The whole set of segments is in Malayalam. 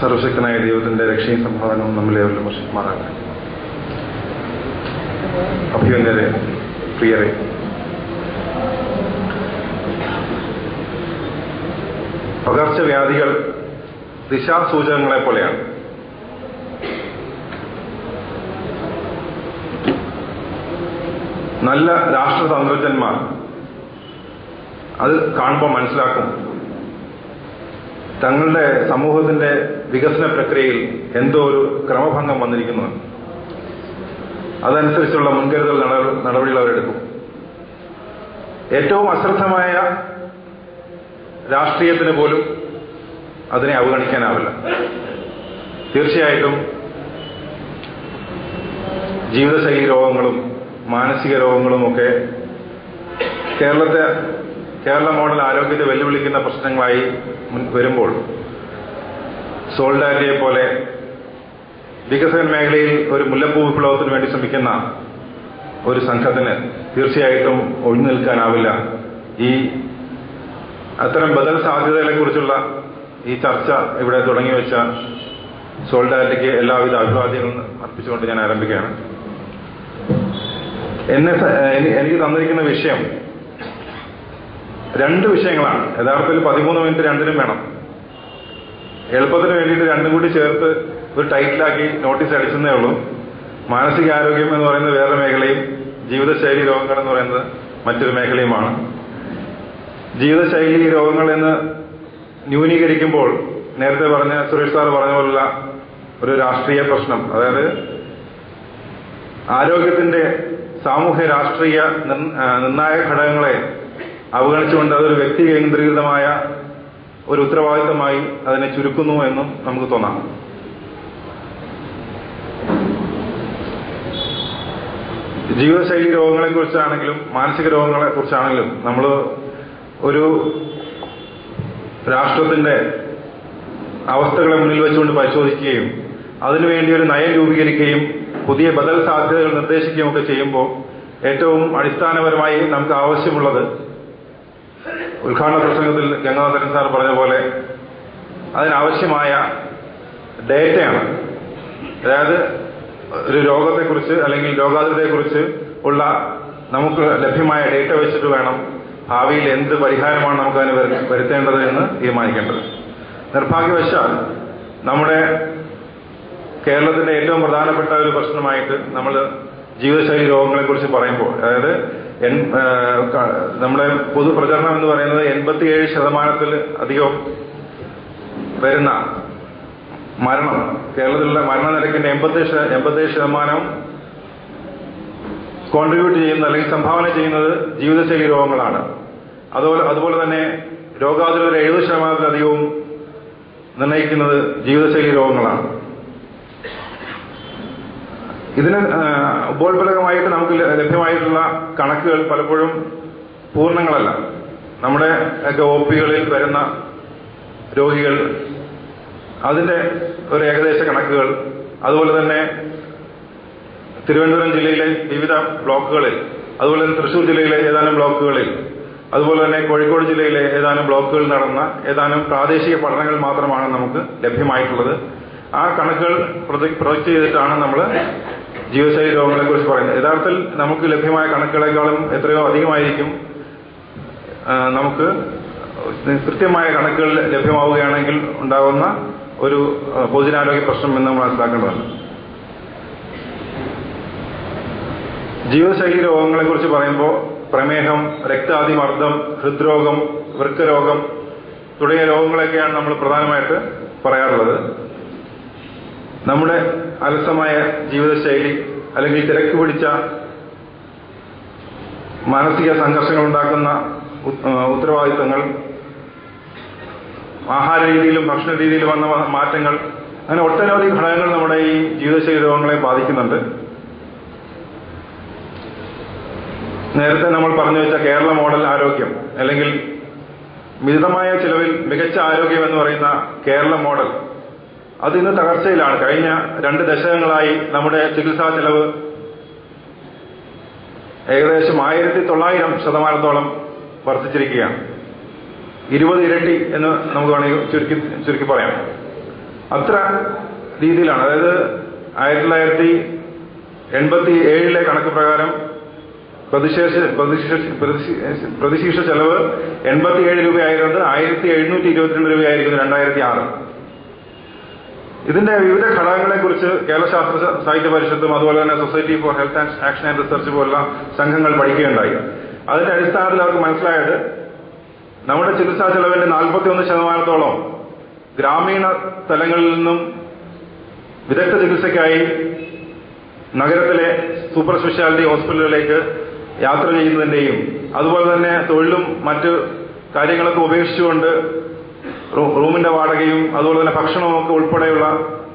സർവശക്തനായ ദൈവത്തിന്റെ രക്ഷയും സംഭാവനവും നമ്മളേവരിലും വർഷിക്കുമാറാകട്ടെ. അഭിവന്യരെ പ്രിയരെ പകർച്ചവ്യാധികൾ ദിശാസൂചകങ്ങളെ പോലെയാണ്. നല്ല രാഷ്ട്രതന്ത്രജ്ഞന്മാർ അത് കാണുമ്പോൾ മനസ്സിലാക്കും തങ്ങളുടെ സമൂഹത്തിന്റെ വികസന പ്രക്രിയയിൽ എന്തോ ഒരു ക്രമഭംഗം വന്നിരിക്കുന്നു. അതനുസരിച്ചുള്ള മുൻകരുതൽ നട- നടപടികൾ അവരെടുക്കും. ഏറ്റവും അശ്രദ്ധമായ രാഷ്ട്രീയത്തിന് പോലും അതിനെ അവഗണിക്കാനാവില്ല. തീർച്ചയായിട്ടും ജീവിതശൈലി രോഗങ്ങളും മാനസിക രോഗങ്ങളും ഒക്കെ കേരളത്തെ കേരള മോഡൽ ആരോഗ്യത്തെ വെല്ലുവിളിക്കുന്ന പ്രശ്നങ്ങളായി വരുമ്പോൾ സോൾഡാരിയെ പോലെ വികസന മേഖലയിൽ ഒരു മുല്ലപ്പൂ വിപ്ലവത്തിന് വേണ്ടി ശ്രമിക്കുന്ന ഒരു സംഘത്തിന് തീർച്ചയായിട്ടും ഒഴിഞ്ഞു നിൽക്കാനാവില്ല. ഈ അത്തരം ബദൽ സാധ്യതകളെ കുറിച്ചുള്ള ഈ ചർച്ച ഇവിടെ തുടങ്ങി വെച്ച സോൾഡാരിറ്റിക്ക് എല്ലാവിധ അഭിവാദ്യങ്ങളും അർപ്പിച്ചുകൊണ്ട് ഞാൻ ആരംഭിക്കുകയാണ്. എന്നെ എനിക്ക് തന്നിരിക്കുന്ന വിഷയം രണ്ട് വിഷയങ്ങളാണ്. യഥാർത്ഥത്തിൽ പതിമൂന്ന് മിനിറ്റ് രണ്ടിനും വേണം. എളുപ്പത്തിന് വേണ്ടിയിട്ട് രണ്ടും കൂടി ചേർത്ത് ഒരു ടൈറ്റിലാക്കി നോട്ടീസ് അടിച്ചെന്നേ ഉള്ളൂ. മാനസികാരോഗ്യം എന്ന് പറയുന്നത് വേറെ മേഖലയും ജീവിതശൈലി രോഗങ്ങൾ എന്ന് പറയുന്നത് മറ്റൊരു മേഖലയുമാണ്. ജീവിതശൈലി രോഗങ്ങൾ എന്ന് ന്യൂനീകരിക്കുമ്പോൾ നേരത്തെ പറഞ്ഞ സുരേഷ് സാർ പറഞ്ഞ പോലുള്ള ഒരു രാഷ്ട്രീയ പ്രശ്നം അതായത് ആരോഗ്യത്തിന്റെ സാമൂഹ്യ രാഷ്ട്രീയ നിർ- നിർണായക ഘടകങ്ങളെ അവഗണിച്ചുകൊണ്ട് അതൊരു വ്യക്തി കേന്ദ്രീകൃതമായ ഒരു ഉത്തരവാദിത്തമായി അതിനെ ചുരുക്കുന്നു എന്നും നമുക്ക് തോന്നാം. ജീവിതശൈലി രോഗങ്ങളെ കുറിച്ചാണെങ്കിലും മാനസിക രോഗങ്ങളെ കുറിച്ചാണെങ്കിലും നമ്മൾ ഒരു രാഷ്ട്രത്തിന്റെ അവസ്ഥകളെ മുന്നിൽ വെച്ചുകൊണ്ട് പരിശോധിക്കുകയും അതിനുവേണ്ടി ഒരു നയം രൂപീകരിക്കുകയും പുതിയ ബദൽ സാധ്യതകൾ നിർദ്ദേശിക്കുകയും ഒക്കെ ചെയ്യുമ്പോൾ ഏറ്റവും അടിസ്ഥാനപരമായി നമുക്ക് ആവശ്യമുള്ളത് ഉദ്ഘാടന പ്രസംഗത്തിൽ ഗംഗാധരൻ സാർ പറഞ്ഞ പോലെ അതിനാവശ്യമായ ഡേറ്റയാണ്. അതായത് ഒരു രോഗത്തെക്കുറിച്ച് അല്ലെങ്കിൽ രോഗാതുരതയെക്കുറിച്ച് ഉള്ള നമുക്ക് ലഭ്യമായ ഡേറ്റ വെച്ചിട്ട് വേണം ഭാവിയിൽ എന്ത് പരിഹാരമാണ് നമുക്ക് അതിന് വരു- വരുത്തേണ്ടത് എന്ന് തീരുമാനിക്കേണ്ടത്. നിർഭാഗ്യവശാൽ നമ്മുടെ കേരളത്തിന്റെ ഏറ്റവും പ്രധാനപ്പെട്ട ഒരു പ്രശ്നമായിട്ട് നമ്മൾ ജീവിതശൈലി രോഗങ്ങളെക്കുറിച്ച് പറയുമ്പോൾ അതായത് നമ്മുടെ പൊതുപ്രചരണം എന്ന് പറയുന്നത് എൺപത്തിയേഴ് ശതമാനത്തിൽ അധികം വരുന്ന മരണം കേരളത്തിലുള്ള മരണനിരക്കിന്റെ എൺപത്തേഴ് എൺപത്തേഴ് ശതമാനം കോൺട്രിബ്യൂട്ട് ചെയ്യുന്ന അല്ലെങ്കിൽ സംഭാവന ചെയ്യുന്നത് ജീവിതശൈലി രോഗങ്ങളാണ്. അതുപോലെ അതുപോലെ തന്നെ രോഗാതുരത എഴുപത് ശതമാനത്തിലധികവും നിർണയിക്കുന്നത് ജീവിതശൈലി രോഗങ്ങളാണ്. ഇതിന് ബോൾഫലകമായിട്ട് നമുക്ക് ലഭ്യമായിട്ടുള്ള കണക്കുകൾ പലപ്പോഴും പൂർണങ്ങളല്ല. നമ്മുടെ ഒക്കെ ഒ പികളിൽ വരുന്ന രോഗികൾ അതിന്റെ ഒരു ഏകദേശ കണക്കുകൾ അതുപോലെ തന്നെ തിരുവനന്തപുരം ജില്ലയിലെ വിവിധ ബ്ലോക്കുകളിൽ അതുപോലെ തന്നെ തൃശൂർ ജില്ലയിലെ ഏതാനും ബ്ലോക്കുകളിൽ അതുപോലെ തന്നെ കോഴിക്കോട് ജില്ലയിലെ ഏതാനും ബ്ലോക്കുകളിൽ നടന്ന ഏതാനും പ്രാദേശിക പഠനങ്ങൾ മാത്രമാണ് നമുക്ക് ലഭ്യമായിട്ടുള്ളത്. ആ കണക്കുകൾ പ്രൊജക്ട് ചെയ്തിട്ടാണ് നമ്മൾ ജീവിതശൈലി രോഗങ്ങളെ കുറിച്ച് പറയുന്നത്. യഥാർത്ഥത്തിൽ നമുക്ക് ലഭ്യമായ കണക്കുകളെക്കാളും എത്രയോ അധികമായിരിക്കും നമുക്ക് കൃത്യമായ കണക്കുകൾ ലഭ്യമാവുകയാണെങ്കിൽ ഉണ്ടാകുന്ന ഒരു പൊതുജനാരോഗ്യ പ്രശ്നം എന്ന് നമ്മൾ മനസ്സിലാക്കേണ്ടതാണ്. ജീവിതശൈലി രോഗങ്ങളെ കുറിച്ച് പറയുമ്പോൾ പ്രമേഹം രക്താതിമർദ്ദം ഹൃദ്രോഗം വൃക്കരോഗം തുടങ്ങിയ രോഗങ്ങളൊക്കെയാണ് നമ്മൾ പ്രധാനമായിട്ട് പറയാറുള്ളത്. നമ്മുടെ അലസമായ ജീവിതശൈലി അല്ലെങ്കിൽ തിരക്ക് പിടിച്ച മാനസിക സംഘർഷങ്ങൾ ഉണ്ടാക്കുന്ന ഉത്തരവാദിത്തങ്ങൾ ആഹാര രീതിയിലും ഭക്ഷണ രീതിയിലും വന്ന മാറ്റങ്ങൾ അങ്ങനെ ഒട്ടനവധി ഘടകങ്ങൾ നമ്മുടെ ഈ ജീവിതശൈലി രോഗങ്ങളെ ബാധിക്കുന്നുണ്ട്. നേരത്തെ നമ്മൾ പറഞ്ഞു വെച്ച കേരള മോഡൽ ആരോഗ്യം അല്ലെങ്കിൽ മിതമായ ചിലവിൽ മികച്ച ആരോഗ്യം എന്ന് പറയുന്ന കേരള മോഡൽ അത് ഇന്ന് തകർച്ചയിലാണ്. കഴിഞ്ഞ രണ്ട് ദശകങ്ങളായി നമ്മുടെ ചികിത്സാ ചെലവ് ഏകദേശം ആയിരത്തി തൊള്ളായിരം ശതമാനത്തോളം വർദ്ധിച്ചിരിക്കുകയാണ്. ഇരുപത് ഇരട്ടി എന്ന് നമുക്ക് വേണമെങ്കിൽ ചുരുക്കി ചുരുക്കി പറയാം. അത്ര രീതിയിലാണ്. അതായത് ആയിരത്തി തൊള്ളായിരത്തി എൺപത്തി ഏഴിലെ കണക്ക് പ്രകാരം പ്രതിശേഷ പ്രതിശേഷ ചെലവ് എൺപത്തിയേഴ് രൂപയായിരുന്നത് ആയിരത്തി എഴുന്നൂറ്റി ഇരുപത്തിരണ്ട് രൂപയായിരിക്കുന്നു രണ്ടായിരത്തി ആറ് ഇതിന്റെ വിവിധ ഘടകങ്ങളെ കുറിച്ച് കേരള ശാസ്ത്ര സാഹിത്യ പരിഷത്തും അതുപോലെ തന്നെ society for health and action and research പോലുള്ള സംഘങ്ങൾ പഠിക്കുകയുണ്ടായി. അതിന്റെ അടിസ്ഥാനത്തിൽ അവർക്ക് മനസ്സിലായത് നമ്മുടെ ചികിത്സാ ചെലവിന്റെ നാൽപ്പത്തിയൊന്ന് ശതമാനത്തോളം ഗ്രാമീണ തലങ്ങളിൽ നിന്നും വിദഗ്ധ ചികിത്സയ്ക്കായി നഗരത്തിലെ സൂപ്പർ സ്പെഷ്യാലിറ്റി ഹോസ്പിറ്റലുകളിലേക്ക് യാത്ര ചെയ്യുന്നതിന്റെയും അതുപോലെ തന്നെ തൊഴിലും മറ്റ് കാര്യങ്ങളൊക്കെ ഉപേക്ഷിച്ചുകൊണ്ട് റൂമിന്റെ വാടകയും അതുപോലെ തന്നെ ഭക്ഷണവും ഒക്കെ ഉൾപ്പെടെയുള്ള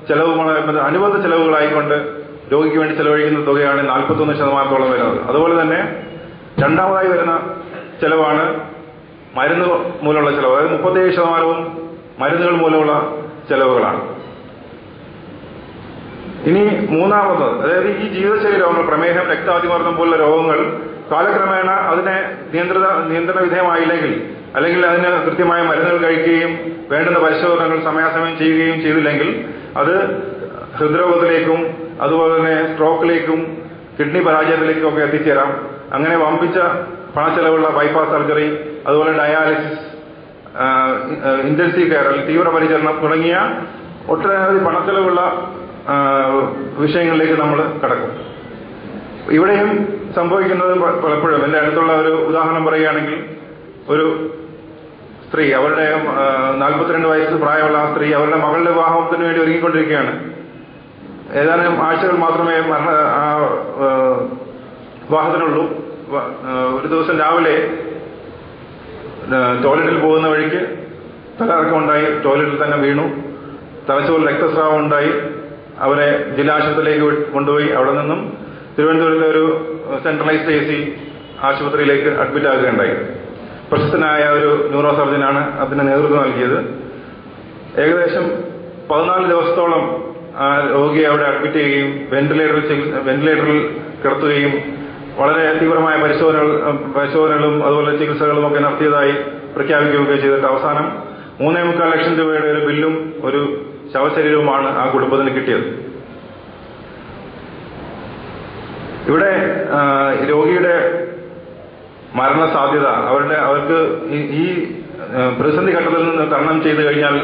ചെലവുകൾ അനുബന്ധ ചെലവുകളായിക്കൊണ്ട് രോഗിക്ക് വേണ്ടി ചെലവഴിക്കുന്ന തുകയാണ് നാൽപ്പത്തൊന്ന് ശതമാനത്തോളം വരുന്നത്. അതുപോലെ തന്നെ രണ്ടാമതായി വരുന്ന ചെലവാണ് മരുന്ന് മൂലമുള്ള ചെലവ്. അതായത് മുപ്പത്തേഴ് ശതമാനവും മരുന്നുകൾ മൂലമുള്ള ചെലവുകളാണ്. ഇനി മൂന്നാമത് അതായത് ഈ ജീവിതശൈലി രോഗങ്ങൾ പ്രമേഹം രക്താതിമർദ്ദം പോലുള്ള രോഗങ്ങൾ കാലക്രമേണ അതിനെ നിയന്ത്രിത നിയന്ത്രണ വിധേയമായില്ലെങ്കിൽ അല്ലെങ്കിൽ അതിന് കൃത്യമായ മരുന്നുകൾ കഴിക്കുകയും വേണ്ടുന്ന പരിശോധനകൾ സമയാസമയം ചെയ്യുകയും ചെയ്തില്ലെങ്കിൽ അത് ഹൃദ്രോഗത്തിലേക്കും അതുപോലെ തന്നെ സ്ട്രോക്കിലേക്കും കിഡ്നി പരാജയത്തിലേക്കും ഒക്കെ എത്തിച്ചേരാം. അങ്ങനെ വമ്പിച്ച പണച്ചെലവുള്ള ബൈപ്പാസ് സർജറി അതുപോലെ ഡയാലിസിസ് ഇന്റൻസീവ് കെയർ തീവ്രപരിചരണം തുടങ്ങിയ ഒട്ടനവധി പണച്ചെലവുള്ള വിഷയങ്ങളിലേക്ക് നമ്മൾ കടക്കും. ഇവിടെയും സംഭവിക്കുന്നത് പലപ്പോഴും. എന്റെ അടുത്തുള്ള ഒരു ഉദാഹരണം പറയുകയാണെങ്കിൽ ഒരു സ്ത്രീ അവരുടെ നാൽപ്പത്തിരണ്ട് വയസ്സ് പ്രായമുള്ള ആ സ്ത്രീ അവരുടെ മകളുടെ വിവാഹത്തിന് വേണ്ടി ഒരുങ്ങിക്കൊണ്ടിരിക്കുകയാണ്. ഏതാനും ആഴ്ചകൾ മാത്രമേ മരണ ആ, വിവാഹത്തിനുള്ളൂ. ഒരു ദിവസം രാവിലെ ടോയ്ലറ്റിൽ പോകുന്ന വഴിക്ക് തലകറക്കം ഉണ്ടായി ടോയ്ലറ്റിൽ തന്നെ വീണു. തലച്ചോറിൽ രക്തസ്രാവം ഉണ്ടായി. അവരെ ജില്ലാ ആശുപത്രിയിലേക്ക് കൊണ്ടുപോയി. അവിടെ നിന്നും തിരുവനന്തപുരത്തെ ഒരു സെൻട്രലൈസ്ഡ് എ സി ആശുപത്രിയിലേക്ക് അഡ്മിറ്റ് ആകുകയുണ്ടായി പ്രശസ്തനായ ഒരു ന്യൂറോ സർജനാണ് അതിന് നേതൃത്വം നൽകിയത്. ഏകദേശം പതിനാല് ദിവസത്തോളം ആ രോഗിയെ അവിടെ അഡ്മിറ്റ് ചെയ്യുകയും വെന്റിലേറ്ററിൽ വെന്റിലേറ്ററിൽ കിടത്തുകയും വളരെ തീവ്രമായ പരിശോധനകൾ പരിശോധനകളും അതുപോലെ ചികിത്സകളും ഒക്കെ നടത്തിയതായി പ്രഖ്യാപിക്കുകയൊക്കെ ചെയ്തിട്ട് അവസാനം മൂന്നേ മുക്കാൽ ലക്ഷം രൂപയുടെ ഒരു ബില്ലും ഒരു ശവശരീരവുമാണ് ആ കുടുംബത്തിന് കിട്ടിയത്. ഇവിടെ രോഗിയുടെ മരണസാധ്യത. അവരുടെ അവർക്ക് ഈ- ഈ പ്രതിസന്ധി ഘട്ടത്തിൽ നിന്ന് തരണം ചെയ്തു കഴിഞ്ഞാൽ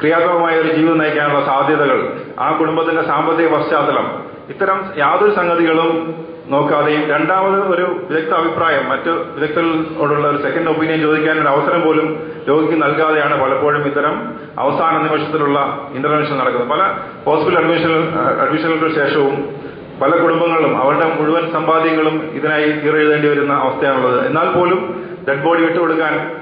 ക്രിയാത്മകമായ ഒരു ജീവിതം നയിക്കാനുള്ള സാധ്യതകൾ ആ കുടുംബത്തിന്റെ സാമ്പത്തിക പശ്ചാത്തലം ഇത്തരം യാതൊരു സംഗതികളും നോക്കാതെയും രണ്ടാമത് ഒരു വിദഗ്ധ അഭിപ്രായം മറ്റ് വിദഗ്ധരോടുള്ള ഒരു സെക്കൻഡ് ഒപ്പീനിയൻ ചോദിക്കാൻ ഒരു അവസരം പോലും രോഗിക്ക് നൽകാതെയാണ് പലപ്പോഴും ഇത്തരം അവസാന നിമിഷത്തിലുള്ള ഇന്റർവെൻഷൻ നടക്കുന്നത്. പല ഹോസ്പിറ്റൽ അഡ്മിഷൻ അഡ്മിഷനുകൾക്ക് ശേഷവും പല കുടുംബങ്ങളിലും അവരുടെ മുഴുവൻ സമ്പാദ്യങ്ങളും ഇതിനായി കീറെഴുതേണ്ടി വരുന്ന അവസ്ഥയാണുള്ളത്. എന്നാൽ പോലും ഡെഡ് ബോഡി വിട്ടുകൊടുക്കാൻ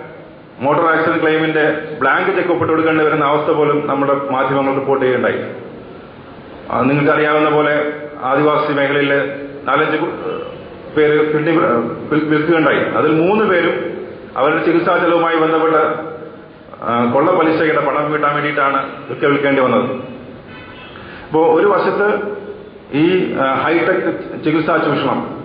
മോട്ടോർ ആക്സിഡന്റ് ക്ലെയിമിന്റെ ബ്ലാങ്ക് ചെക്ക് ഒപ്പിട്ട് കൊടുക്കേണ്ടി വരുന്ന അവസ്ഥ പോലും നമ്മുടെ മാധ്യമങ്ങൾ റിപ്പോർട്ട് ചെയ്യുകയുണ്ടായി. ആ, നിങ്ങൾക്കറിയാവുന്ന പോലെ ആദിവാസി മേഖലയിലെ നാലഞ്ച് പേര് കിഡ്നി വിൽ- വിൽക്കുകയുണ്ടായി. അതിൽ മൂന്ന് പേരും അവരുടെ ചികിത്സാ ചെലവുമായി ബന്ധപ്പെട്ട കൊള്ള പലിശയുടെ പണം കിട്ടാൻ വേണ്ടിയിട്ടാണ് വിൽക്ക വിൽക്കേണ്ടി വന്നത്. അപ്പോൾ ഒരു വശത്ത് ഈ ഹൈടെക് ചികിത്സാ ചൂഷണം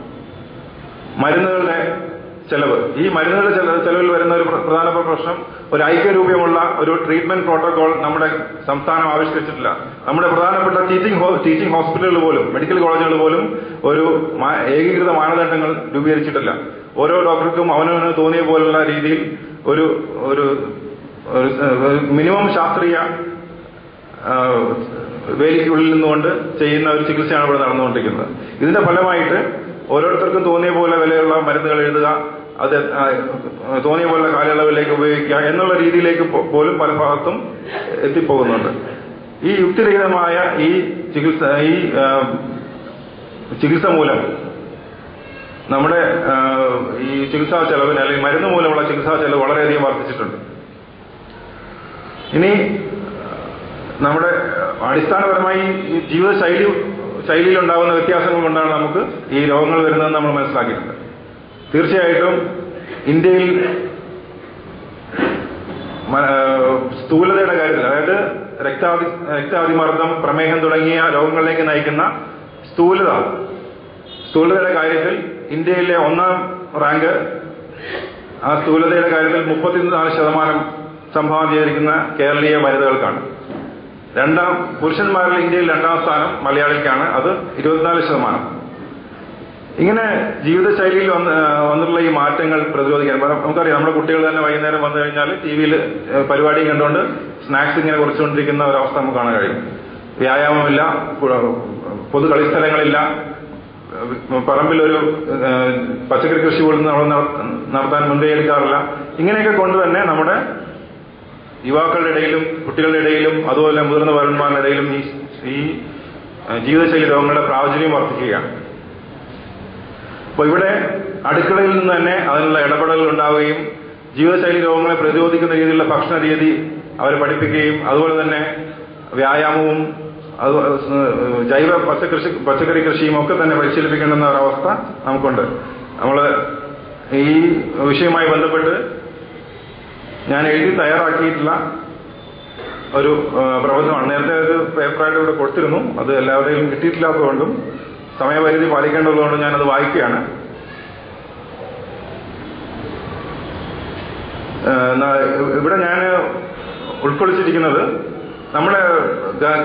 മരുന്നുകളുടെ ചെലവ്. ഈ മരുന്നുകളുടെ ചെലവ് ചെലവിൽ വരുന്ന ഒരു പ്ര- പ്രധാനപ്പെട്ട പ്രശ്നം ഒരു ഐക്യരൂപ്യമുള്ള ഒരു ട്രീറ്റ്മെന്റ് പ്രോട്ടോകോൾ നമ്മുടെ സംസ്ഥാനം ആവിഷ്കരിച്ചിട്ടില്ല. നമ്മുടെ പ്രധാനപ്പെട്ട ടീച്ചിങ് ടീച്ചിങ് ഹോസ്പിറ്റലുകൾ പോലും മെഡിക്കൽ കോളേജുകൾ പോലും ഒരു ഏകീകൃത മാനദണ്ഡങ്ങൾ രൂപീകരിച്ചിട്ടില്ല. ഓരോ ഡോക്ടർക്കും അവനവന് തോന്നിയ പോലുള്ള രീതിയിൽ ഒരു ഒരു മിനിമം ശാസ്ത്രീയ വേലിക്കുള്ളിൽ നിന്നുകൊണ്ട് ചെയ്യുന്ന ഒരു ചികിത്സയാണ് ഇവിടെ നടന്നുകൊണ്ടിരിക്കുന്നത്. ഇതിന്റെ ഫലമായിട്ട് ഓരോരുത്തർക്കും തോന്നിയ പോലെ വിലയുള്ള മരുന്നുകൾ എഴുതുക അത് തോന്നിയ പോലെ കാലയളവിലേക്ക് ഉപയോഗിക്കുക എന്നുള്ള രീതിയിലേക്ക് പോലും പല ഭാഗത്തും എത്തിപ്പോകുന്നുണ്ട്. ഈ യുക്തിരഹിതമായ ഈ ചികിത്സ ഈ ചികിത്സ മൂലം നമ്മുടെ ഈ ചികിത്സാ ചെലവിന് അല്ലെങ്കിൽ മരുന്ന് മൂലമുള്ള ചികിത്സാ ചെലവ് വളരെയധികം വർദ്ധിച്ചിട്ടുണ്ട്. ഇനി നമ്മുടെ അടിസ്ഥാനപരമായി ജീവിത ശൈലി ശൈലിയിൽ ഉണ്ടാകുന്ന വ്യത്യാസങ്ങൾ കൊണ്ടാണ് നമുക്ക് ഈ രോഗങ്ങൾ വരുന്നതെന്ന് നമ്മൾ മനസ്സിലാക്കിയിട്ടുണ്ട്. തീർച്ചയായിട്ടും ഇന്ത്യയിൽ സ്ഥൂലതയുടെ കാര്യത്തിൽ അതായത് രക്താതി രക്താതിമർദ്ദം പ്രമേഹം തുടങ്ങിയ രോഗങ്ങളിലേക്ക് നയിക്കുന്ന സ്ഥൂലത. സ്ഥൂലതയുടെ കാര്യത്തിൽ ഇന്ത്യയിലെ ഒന്നാം റാങ്ക് ആ സ്ഥൂലതയുടെ കാര്യത്തിൽ മുപ്പത്തിനാല് ശതമാനം സംഭാവന ചെയ്തിരിക്കുന്ന കേരളീയ വനിതകൾക്കാണ്. രണ്ടാം പുരുഷന്മാരിൽ ഇന്ത്യയിൽ രണ്ടാം സ്ഥാനം മലയാളിക്കാണ്. അത് ഇരുപത്തിനാല് ശതമാനം. ഇങ്ങനെ ജീവിതശൈലിയിൽ വന്ന് വന്നിട്ടുള്ള ഈ മാറ്റങ്ങൾ പ്രതിരോധിക്കാൻ നമുക്കറിയാം നമ്മുടെ കുട്ടികൾ തന്നെ വൈകുന്നേരം വന്നു കഴിഞ്ഞാൽ ടി വിയിൽ പരിപാടി കണ്ടുകൊണ്ട് സ്നാക്സ് ഇങ്ങനെ കുറിച്ചുകൊണ്ടിരിക്കുന്ന ഒരവസ്ഥ നമുക്ക് കാണാൻ കഴിയും. വ്യായാമമില്ല പൊതു കളിസ്ഥലങ്ങളില്ല. പറമ്പിൽ ഒരു പച്ചക്കറി കൃഷി പോലും നമ്മൾ നടത്താൻ മുൻകൈ എടുക്കാറില്ല. ഇങ്ങനെയൊക്കെ കൊണ്ട് തന്നെ നമ്മുടെ യുവാക്കളുടെ ഇടയിലും കുട്ടികളുടെ ഇടയിലും അതുപോലെ മുതിർന്ന പൗരന്മാരുടെ ഇടയിലും ഈ ഈ ജീവിതശൈലി രോഗങ്ങളുടെ പ്രാചുര്യം വർദ്ധിക്കുകയാണ്. അപ്പോൾ ഇവിടെ അടുക്കളയിൽ നിന്ന് തന്നെ അതിനുള്ള ഇടപെടലുകൾ ഉണ്ടാവുകയും ജീവിതശൈലി രോഗങ്ങളെ പ്രതിരോധിക്കുന്ന രീതിയിലുള്ള ഭക്ഷണ രീതി അവരെ പഠിപ്പിക്കുകയും അതുപോലെ തന്നെ വ്യായാമവും അത് ജൈവ പച്ചക്കൃഷി പച്ചക്കറി കൃഷിയും ഒക്കെ തന്നെ പരിശീലിപ്പിക്കേണ്ടുന്ന ഒരവസ്ഥ നമുക്കുണ്ട്. നമ്മൾ ഈ വിഷയവുമായി ബന്ധപ്പെട്ട് ഞാൻ എഴുതി തയ്യാറാക്കിയിട്ടുള്ള ഒരു പ്രബന്ധമാണ് നേരത്തെ ഒരു പേപ്പറായിട്ട് ഇവിടെ കൊടുത്തിരുന്നു. അത് എല്ലാവരുടെയും കിട്ടിയിട്ടില്ലാത്തതുകൊണ്ടും സമയപരിധി പാലിക്കേണ്ടതുകൊണ്ടും ഞാനത് വായിക്കുകയാണ്. ഇവിടെ ഞാൻ ഉൾക്കൊള്ളിച്ചിരിക്കുന്നത് നമ്മുടെ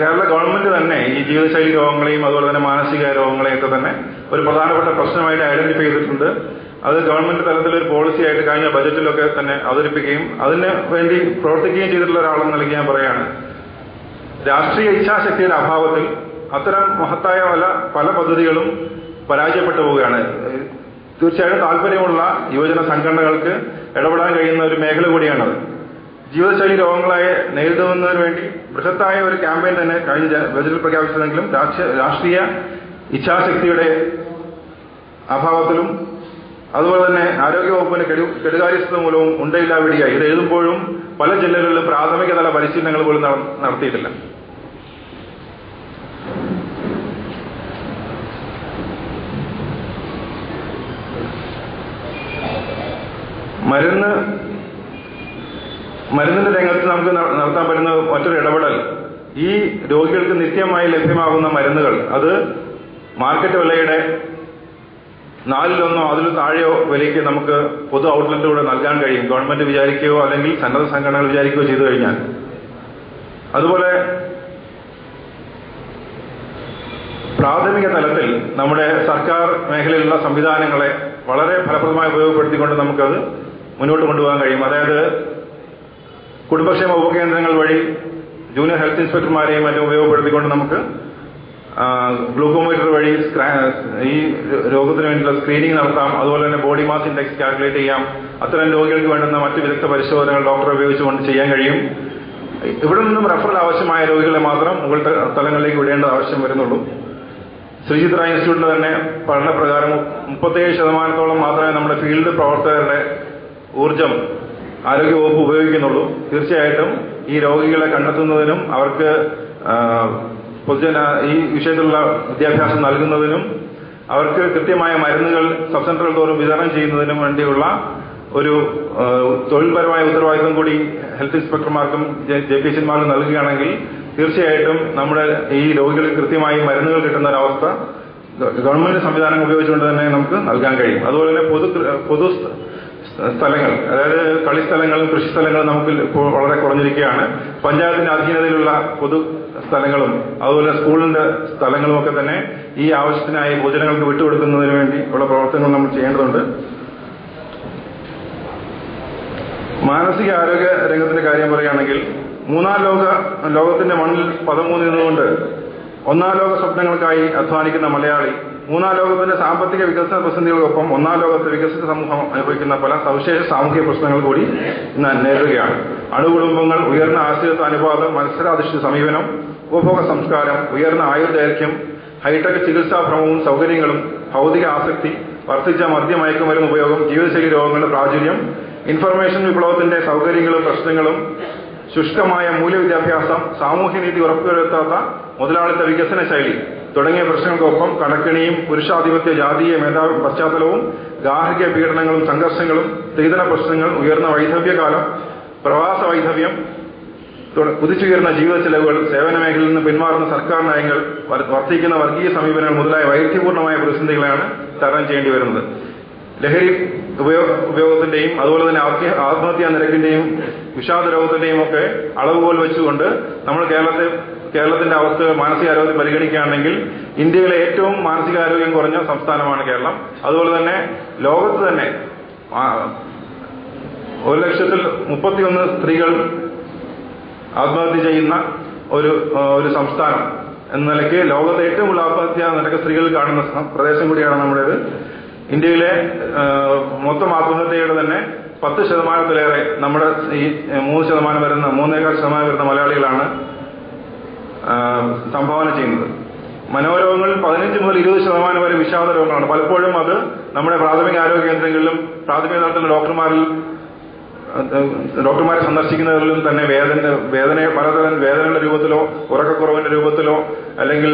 കേരള ഗവൺമെന്റ് തന്നെ ഈ ജീവിതശൈലി രോഗങ്ങളെയും അതുപോലെ തന്നെ മാനസിക രോഗങ്ങളെയൊക്കെ തന്നെ ഒരു പ്രധാനപ്പെട്ട പ്രശ്നമായിട്ട് ഐഡന്റിഫൈ ചെയ്തിട്ടുണ്ട്. അത് ഗവൺമെന്റ് തലത്തിൽ ഒരു പോളിസി ആയിട്ട് കഴിഞ്ഞ ബജറ്റിലൊക്കെ തന്നെ അവതരിപ്പിക്കുകയും അതിന് വേണ്ടി പ്രവർത്തിക്കുകയും ചെയ്തിട്ടുള്ള ഒരാളെന്ന് നൽകി ഞാൻ പറയാണ് രാഷ്ട്രീയ ഇച്ഛാശക്തിയുടെ അഭാവത്തിൽ അത്തരം മഹത്തായ പല പല പദ്ധതികളും പരാജയപ്പെട്ടു പോവുകയാണ്. തീർച്ചയായും താല്പര്യമുള്ള യുവജന സംഘടനകൾക്ക് ഇടപെടാൻ കഴിയുന്ന ഒരു മേഖല കൂടിയാണത് ജീവിതശൈലി രോഗങ്ങളെ നേരിടുന്നതിന് വേണ്ടി ബൃഹത്തായ ഒരു ക്യാമ്പയിൻ തന്നെ കഴിഞ്ഞ ബജറ്റിൽ പ്രഖ്യാപിച്ചതെങ്കിലും രാഷ്ട്രീയ ഇച്ഛാശക്തിയുടെ അഭാവത്തിലും അതുപോലെ തന്നെ ആരോഗ്യവകുപ്പിന്റെ കെടു കെടുകാര്യസ്ഥത മൂലവും ഉണ്ടയില്ല വിടിയ. ഇത് എഴുതുമ്പോഴും പല ജില്ലകളിലും പ്രാഥമിക തല പരിശീലനങ്ങൾ പോലും നടത്തിയിട്ടില്ല. മരുന്ന് മരുന്നിന്റെ രംഗത്ത് നമുക്ക് നടത്താൻ പറ്റുന്ന മറ്റൊരു ഇടപെടൽ ഈ രോഗികൾക്ക് നിത്യമായി ലഭ്യമാകുന്ന മരുന്നുകൾ അത് മാർക്കറ്റ് വിലയുടെ നാലിലൊന്നോ അതിൽ താഴെയോ വിലയ്ക്ക് നമുക്ക് പൊതു ഔട്ട്ലെറ്റിലൂടെ നൽകാൻ കഴിയും. ഗവൺമെന്റ് വിചാരിക്കുകയോ അല്ലെങ്കിൽ സന്നദ്ധ സംഘടനകൾ വിചാരിക്കുകയോ ചെയ്തു കഴിഞ്ഞാൽ. അതുപോലെ പ്രാഥമിക തലത്തിൽ നമ്മുടെ സർക്കാർ മേഖലയിലുള്ള സംവിധാനങ്ങളെ വളരെ ഫലപ്രദമായി ഉപയോഗപ്പെടുത്തിക്കൊണ്ട് നമുക്കത് മുന്നോട്ട് കൊണ്ടുപോകാൻ കഴിയും. അതായത് കുടുംബക്ഷേമ ഉപകേന്ദ്രങ്ങൾ വഴി ജൂനിയർ ഹെൽത്ത് ഇൻസ്പെക്ടർമാരെയും മറ്റും ഉപയോഗപ്പെടുത്തിക്കൊണ്ട് നമുക്ക് ഗ്ലൂക്കോമീറ്റർ വഴി ഈ രോഗത്തിന് വേണ്ടിയുള്ള സ്ക്രീനിങ് നടത്താം. അതുപോലെ തന്നെ ബോഡി മാസ് ഇൻഡെക്സ് കാൽക്കുലേറ്റ് ചെയ്യാം. അത്തരം രോഗികൾക്ക് വേണ്ടുന്ന മറ്റ് വിദഗ്ധ പരിശോധനകൾ ഡോക്ടറെ ഉപയോഗിച്ചുകൊണ്ട് ചെയ്യാൻ കഴിയും. ഇവിടെ നിന്നും റെഫർ ആവശ്യമായ രോഗികളെ മാത്രം മുകൾ തലങ്ങളിലേക്ക് വിടേണ്ട ആവശ്യം വരുന്നുള്ളൂ. ശ്രീചിത്ര ഇൻസ്റ്റിറ്റ്യൂട്ടിൽ തന്നെ പഠനപ്രകാരം മുപ്പത്തേഴ് ശതമാനത്തോളം മാത്രമേ നമ്മുടെ ഫീൽഡ് പ്രവർത്തകരുടെ ഊർജം ആരോഗ്യവകുപ്പ് ഉപയോഗിക്കുന്നുള്ളൂ. തീർച്ചയായിട്ടും ഈ രോഗികളെ കണ്ടെത്തുന്നതിനും അവർക്ക് പൊതുജന ഈ വിഷയത്തിലുള്ള വിദ്യാഭ്യാസം നൽകുന്നതിനും അവർക്ക് കൃത്യമായ മരുന്നുകൾ സബ് സെന്ററുകൾ തോറും വിതരണം ചെയ്യുന്നതിനും വേണ്ടിയുള്ള ഒരു തൊഴിൽപരമായ ഉത്തരവാദിത്വം കൂടി ഹെൽത്ത് ഇൻസ്പെക്ടർമാർക്കും ജെ പി എസ്മാർക്കും നൽകുകയാണെങ്കിൽ തീർച്ചയായിട്ടും നമ്മുടെ ഈ രോഗികൾക്ക് കൃത്യമായി മരുന്നുകൾ കിട്ടുന്ന ഒരവസ്ഥ ഗവൺമെന്റ് സംവിധാനം ഉപയോഗിച്ചുകൊണ്ട് തന്നെ നമുക്ക് നൽകാൻ കഴിയും. അതുപോലെ തന്നെ പൊതു പൊതു സ്ഥലങ്ങൾ അതായത് കളിസ്ഥലങ്ങളും കൃഷിസ്ഥലങ്ങളും നമുക്ക് ഇപ്പോൾ വളരെ കുറഞ്ഞിരിക്കുകയാണ്. പഞ്ചായത്തിന്റെ അധീനതയിലുള്ള പൊതു സ്ഥലങ്ങളും അതുപോലെ സ്കൂളിന്റെ സ്ഥലങ്ങളും ഒക്കെ തന്നെ ഈ ആവശ്യത്തിനായി പൊതുജനങ്ങൾക്ക് വിട്ടുകൊടുക്കുന്നതിന് വേണ്ടി ഉള്ള പ്രവർത്തനങ്ങൾ നമ്മൾ ചെയ്യേണ്ടതുണ്ട്. മാനസിക ആരോഗ്യ രംഗത്തിന്റെ കാര്യം പറയുകയാണെങ്കിൽ മൂന്നാം ലോക ലോകത്തിന്റെ മണ്ണിൽ പദം നിന്നുകൊണ്ട് ഒന്നാം ലോക സ്വപ്നങ്ങൾക്കായി അധ്വാനിക്കുന്ന മലയാളി മൂന്നാം ലോകത്തിന്റെ സാമ്പത്തിക വികസന പ്രതിസന്ധികൾക്കൊപ്പം ഒന്നാം ലോകത്തെ വികസിത സമൂഹം അനുഭവിക്കുന്ന പല സവിശേഷ സാമൂഹിക പ്രശ്നങ്ങൾ കൂടി ഇന്ന് നേരിടുകയാണ്. അണുകുടുംബങ്ങൾ ഉയർന്ന ആശ്രിതത്വ അനുപാതം മത്സരാധിഷ്ഠിത സമീപനം ഉപഭോഗ സംസ്കാരം ഉയർന്ന ആയുർദൈർഘ്യം ഹൈടെക് ചികിത്സാ ഭ്രമവും സൗകര്യങ്ങളും ഭൗതിക ആസക്തി വർദ്ധിച്ച മദ്യമയക്കുമരുന്ന് ഉപയോഗം ജീവിതശൈലി രോഗങ്ങളുടെ പ്രാചുര്യം ഇൻഫർമേഷൻ വിപ്ലവത്തിന്റെ സൗകര്യങ്ങളും പ്രശ്നങ്ങളും ശുഷ്കമായ മൂല്യവിദ്യാഭ്യാസം സാമൂഹ്യനീതി ഉറപ്പുവരുത്താത്ത മുതലാളിത്ത വികസന ശൈലി തുടങ്ങിയ പ്രശ്നങ്ങൾക്കൊപ്പം കടക്കിണിയും പുരുഷാധിപത്യ ജാതീയ മേധാവി പശ്ചാത്തലവും ഗാർഹിക പീഡനങ്ങളും സംഘർഷങ്ങളും സ്ത്രീധന പ്രശ്നങ്ങൾ ഉയർന്ന വൈധവ്യകാലം പ്രവാസ വൈധവ്യം കുതിച്ചുയർന്ന ജീവിത ചെലവുകൾ സേവന മേഖലയിൽ നിന്ന് പിന്മാറുന്ന സർക്കാർ നയങ്ങൾ വർദ്ധിക്കുന്ന വർഗീയ സമീപനങ്ങൾ മുതലായ വൈദ്യപൂർണമായ പ്രതിസന്ധികളാണ് തരണം ചെയ്യേണ്ടി വരുന്നത്. ലഹരി ഉപയോഗത്തിന്റെയും അതുപോലെ തന്നെ ആത്മ- ആത്മഹത്യാ നിരക്കിന്റെയും വിഷാദ രോഗത്തിന്റെയും ഒക്കെ അളവുകോൽ വെച്ചുകൊണ്ട് നമ്മൾ കേരളത്തെ കേരളത്തിന്റെ അവസ്ഥ മാനസികാരോഗ്യം പരിഗണിക്കുകയാണെങ്കിൽ ഇന്ത്യയിലെ ഏറ്റവും മാനസികാരോഗ്യം കുറഞ്ഞ സംസ്ഥാനമാണ് കേരളം. അതുപോലെ തന്നെ ലോകത്ത് തന്നെ ഒരു ലക്ഷത്തിൽ മുപ്പത്തിയൊന്ന് സ്ത്രീകൾ ആത്മഹത്യ ചെയ്യുന്ന ഒരു ഒരു സംസ്ഥാനം എന്ന നിലയ്ക്ക് ലോകത്തെ ഏറ്റവും കൂടുതൽ ആത്മഹത്യ നിരക്ക് സ്ത്രീകൾ കാണുന്ന പ്രദേശം കൂടിയാണ് നമ്മുടേത്. ഇന്ത്യയിലെ മൊത്തം ആത്മഹത്യയുടെ തന്നെ പത്ത് ശതമാനത്തിലേറെ നമ്മുടെ ഈ മൂന്ന് ശതമാനം വരുന്ന മൂന്നേകാൽ ശതമാനം വരുന്ന മലയാളികളാണ് സംഭാവന ചെയ്യുന്നത്. മനോരോഗങ്ങളിൽ പതിനഞ്ച് മുതൽ ഇരുപത് ശതമാനം വരെ വിഷാദ രോഗങ്ങളാണ്. പലപ്പോഴും അത് നമ്മുടെ പ്രാഥമിക ആരോഗ്യ കേന്ദ്രങ്ങളിലും പ്രാഥമിക തലത്തിലുള്ള ഡോക്ടർമാരിൽ ഡോക്ടർമാരെ സന്ദർശിക്കുന്നവരിലും തന്നെ വേദന വേദന പലതരം വേദനയുടെ രൂപത്തിലോ ഉറക്കക്കുറവിന്റെ രൂപത്തിലോ അല്ലെങ്കിൽ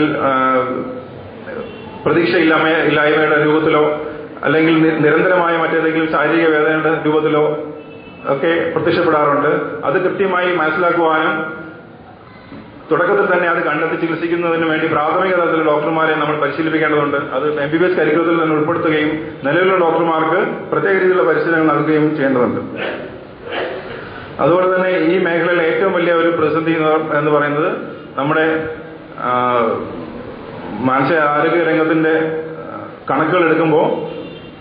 പ്രതീക്ഷയില്ലാമ ഇല്ലായ്മയുടെ രൂപത്തിലോ അല്ലെങ്കിൽ നിരന്തരമായ മറ്റേതെങ്കിലും ശാരീരിക വേദനയുടെ രൂപത്തിലോ ഒക്കെ പ്രത്യക്ഷപ്പെടാറുണ്ട്. അത് കൃത്യമായി മനസ്സിലാക്കുവാനും തുടക്കത്തിൽ തന്നെ അത് കണ്ടെത്തി ചികിത്സിക്കുന്നതിന് വേണ്ടി പ്രാഥമിക തലത്തിൽ ഡോക്ടർമാരെ നമ്മൾ പരിശീലിപ്പിക്കേണ്ടതുണ്ട്. അത് എം ബി ബി എസ് കരിക്കുലത്തിൽ തന്നെ ഉൾപ്പെടുത്തുകയും നിലവിലുള്ള ഡോക്ടർമാർക്ക് പ്രത്യേക രീതിയിലുള്ള പരിശീലനം നൽകുകയും ചെയ്യേണ്ടതുണ്ട്. അതുപോലെ തന്നെ ഈ മേഖലയിൽ ഏറ്റവും വലിയ ഒരു പ്രതിസന്ധി എന്ന് പറയുന്നത് നമ്മുടെ മാനസിക ആരോഗ്യ രംഗത്തിന്റെ കണക്കുകൾ എടുക്കുമ്പോൾ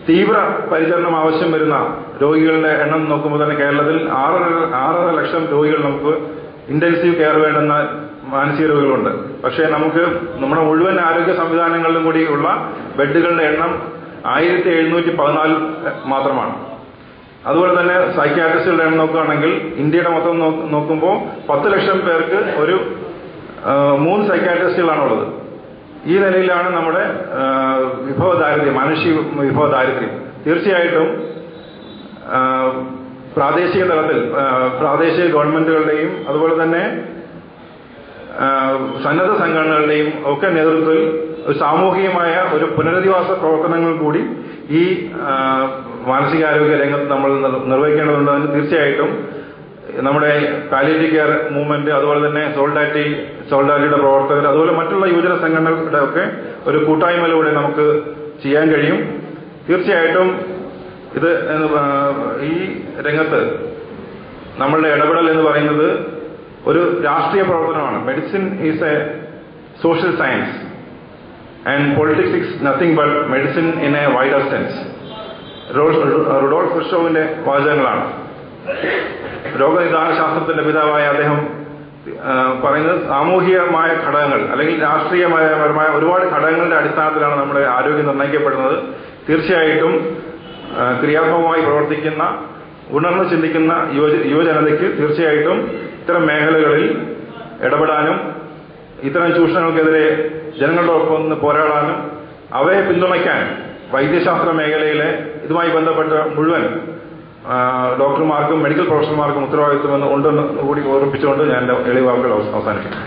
തീവ്ര പരിചരണം ആവശ്യം വരുന്ന രോഗികളുടെ എണ്ണം നോക്കുമ്പോൾ തന്നെ കേരളത്തിൽ ആറര ആറര ലക്ഷം രോഗികൾ നമുക്ക് ഇന്റൻസീവ് കെയർ വേണ്ടുന്ന മാനസിക രോഗികളുണ്ട്. പക്ഷേ നമുക്ക് നമ്മുടെ മുഴുവൻ ആരോഗ്യ സംവിധാനങ്ങളിലും കൂടി ഉള്ള ബെഡുകളുടെ എണ്ണം ആയിരത്തി എഴുന്നൂറ്റി പതിനാല് മാത്രമാണ്. അതുപോലെ തന്നെ സൈക്യാട്രിസ്റ്റുകളുടെ എണ്ണം നോക്കുകയാണെങ്കിൽ ഇന്ത്യയുടെ മൊത്തം നോക്കുമ്പോൾ പത്ത് ലക്ഷം പേർക്ക് ഒരു മൂന്ന് സൈക്യാട്രിസ്റ്റുകളാണ് ഉള്ളത്. ഈ നിലയിലാണ് നമ്മുടെ വിഭവ ദാരിദ്ര്യം മനുഷ്യ വിഭവ ദാരിദ്ര്യം തീർച്ചയായിട്ടും പ്രാദേശിക തലത്തിൽ പ്രാദേശിക ഗവൺമെന്റുകളുടെയും അതുപോലെ തന്നെ സന്നദ്ധ സംഘടനകളുടെയും ഒക്കെ നേതൃത്വത്തിൽ സാമൂഹികമായ ഒരു പുനരധിവാസ പ്രവർത്തനങ്ങൾ കൂടി ഈ മാനസികാരോഗ്യ രംഗത്ത് നമ്മൾ നിർ- നിർവഹിക്കേണ്ടതുണ്ട്. അതിന് തീർച്ചയായിട്ടും നമ്മുടെ പാലിയേറ്റീവ് കെയർ മൂവ്മെന്റ് അതുപോലെ തന്നെ സോൾഡാറ്റി സോൾഡാറ്റിയുടെ പ്രവർത്തകർ അതുപോലെ മറ്റുള്ള യുവജന സംഘടനകളുടെ ഒക്കെ ഒരു കൂട്ടായ്മയിലൂടെ നമുക്ക് ചെയ്യാൻ കഴിയും. തീർച്ചയായിട്ടും ഇത് ഈ രംഗത്ത് നമ്മളുടെ ഇടപെടൽ എന്ന് പറയുന്നത് ഒരു രാഷ്ട്രീയ പ്രവർത്തനമാണ്. Medicine is a social science and politics is nothing but medicine in a wider sense Rudolf ക്രിസ്റ്റോവിന്റെ വാചകങ്ങളാണ്. രോഗനിദാന ശാസ്ത്രത്തിന്റെ പിതാവായ അദ്ദേഹം പറയുന്നത് സാമൂഹികമായ ഘടകങ്ങൾ അല്ലെങ്കിൽ രാഷ്ട്രീയമായ പരമായ ഒരുപാട് ഘടകങ്ങളുടെ അടിസ്ഥാനത്തിലാണ് നമ്മുടെ ആരോഗ്യം നിർണയിക്കപ്പെടുന്നത്. തീർച്ചയായിട്ടും ക്രിയാത്മകമായി പ്രവർത്തിക്കുന്ന ഉണർന്ന് ചിന്തിക്കുന്ന യുവജ യുവജനതയ്ക്ക് തീർച്ചയായിട്ടും ഇത്തരം മേഖലകളിൽ ഇടപെടാനും ഇത്തരം ചൂഷണങ്ങൾക്കെതിരെ ജനങ്ങളുടെ ഒപ്പം നിന്ന് പോരാടാനും അവയെ പിന്തുണയ്ക്കാൻ വൈദ്യശാസ്ത്ര മേഖലയിലെ ഇതുമായി ബന്ധപ്പെട്ട മുഴുവൻ ഡോക്ടർമാർക്കും മെഡിക്കൽ പ്രൊഫഷണൽമാർക്കും ഉത്തരവാദിത്വമെന്ന് ഉണ്ടെന്ന് കൂടി ഓർമ്മിപ്പിച്ചുകൊണ്ട് ഞാൻ എളിയ വാക്കുകൾ അവസാനിപ്പിക്കും